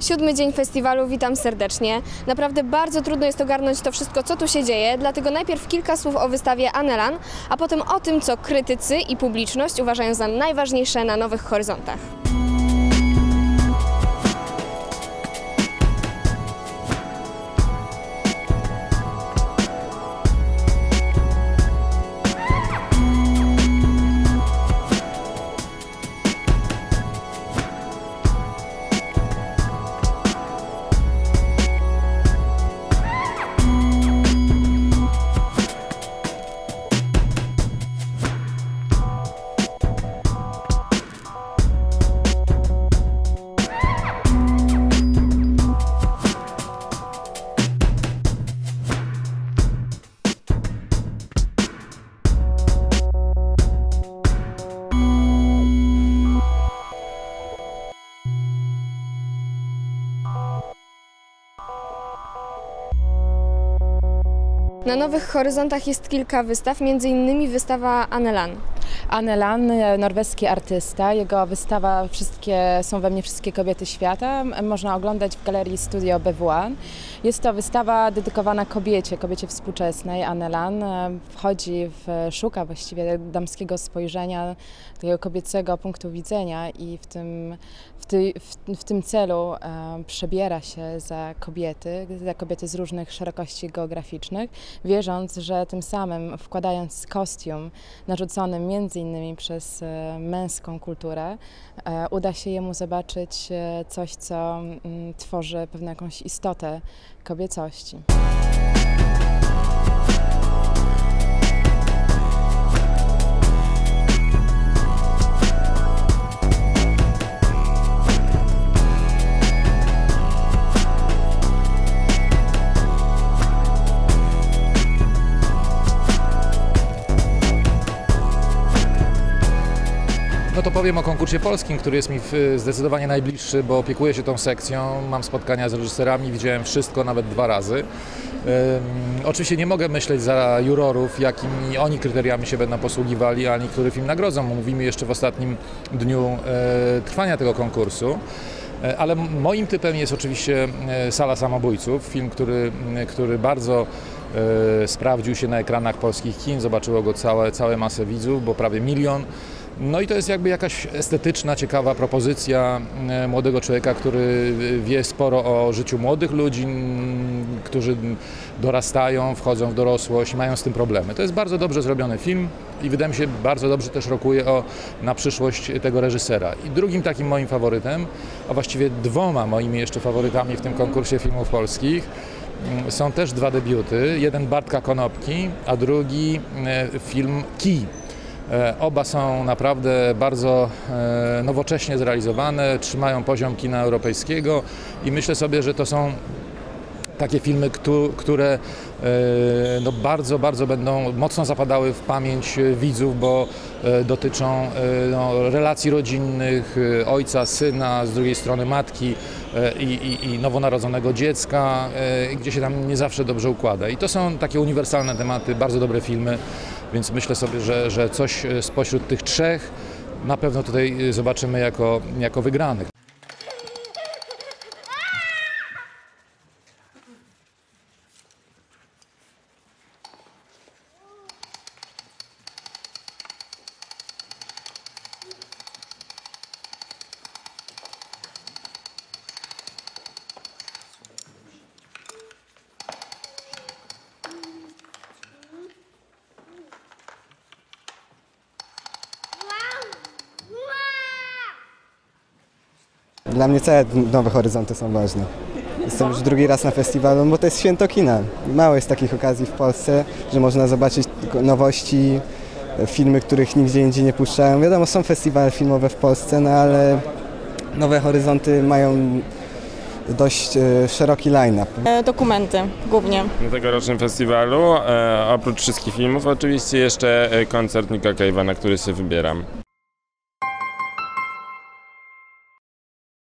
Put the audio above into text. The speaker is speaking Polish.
Siódmy dzień festiwalu, witam serdecznie. Naprawdę bardzo trudno jest ogarnąć to wszystko, co tu się dzieje, dlatego najpierw kilka słów o wystawie Anelan, a potem o tym, co krytycy i publiczność uważają za najważniejsze na Nowych Horyzontach. Na Nowych Horyzontach jest kilka wystaw, innymi wystawa Anelan. Anelan, norweski artysta. Jego wystawa Wszystkie są we mnie wszystkie kobiety świata. Można oglądać w galerii Studio BWA. Jest to wystawa dedykowana kobiecie, kobiecie współczesnej. Anelan wchodzi w, szuka właściwie damskiego spojrzenia, takiego kobiecego punktu widzenia i w tym, w, ty, w, w tym celu e, przebiera się za kobiety, za kobiety z różnych szerokości geograficznych, wierząc, że tym samym wkładając kostium narzucony między innymi przez e, męską kulturę, e, uda się jemu zobaczyć e, coś, co mm, tworzy pewną jakąś istotę kobiecości. No to powiem o konkursie polskim, który jest mi zdecydowanie najbliższy, bo opiekuję się tą sekcją, mam spotkania z reżyserami, widziałem wszystko nawet dwa razy. Oczywiście nie mogę myśleć za jurorów, jakimi oni kryteriami się będą posługiwali, ani który film nagrodzą. Mówimy jeszcze w ostatnim dniu e, trwania tego konkursu. E, Ale moim typem jest oczywiście e, Sala Samobójców, film, który, który bardzo sprawdził się na ekranach polskich kin, zobaczyło go całe, całe masę widzów, bo prawie milion. No i to jest jakby jakaś estetyczna, ciekawa propozycja e, młodego człowieka, który wie sporo o życiu młodych ludzi, którzy dorastają, wchodzą w dorosłość, mają z tym problemy. To jest bardzo dobrze zrobiony film i wydaje mi się bardzo dobrze też rokuje o, na przyszłość tego reżysera. I drugim takim moim faworytem, a właściwie dwoma moimi jeszcze faworytami w tym konkursie filmów polskich, m, są też dwa debiuty. Jeden Bartka Konopki, a drugi e, film Kij. E, Oba są naprawdę bardzo e, nowocześnie zrealizowane, trzymają poziom kina europejskiego i myślę sobie, że to są takie filmy, któ- które e, no bardzo, bardzo będą mocno zapadały w pamięć e, widzów, bo e, dotyczą no, relacji rodzinnych, ojca, syna, z drugiej strony matki i, i, i nowonarodzonego dziecka, gdzie się tam nie zawsze dobrze układa. I to są takie uniwersalne tematy, bardzo dobre filmy, więc myślę sobie, że, że coś spośród tych trzech na pewno tutaj zobaczymy jako, jako wygranych. Dla mnie całe Nowe Horyzonty są ważne. Jestem już drugi raz na festiwalu, bo to jest święto kina. Mało jest takich okazji w Polsce, że można zobaczyć nowości, e, filmy, których nigdzie indziej nie puszczają. Wiadomo, są festiwale filmowe w Polsce, no ale Nowe Horyzonty mają dość e, szeroki line-up. E, Dokumenty głównie. Na tegorocznym festiwalu, e, oprócz wszystkich filmów, oczywiście jeszcze e, koncert Nika Cave'a, na który się wybieram.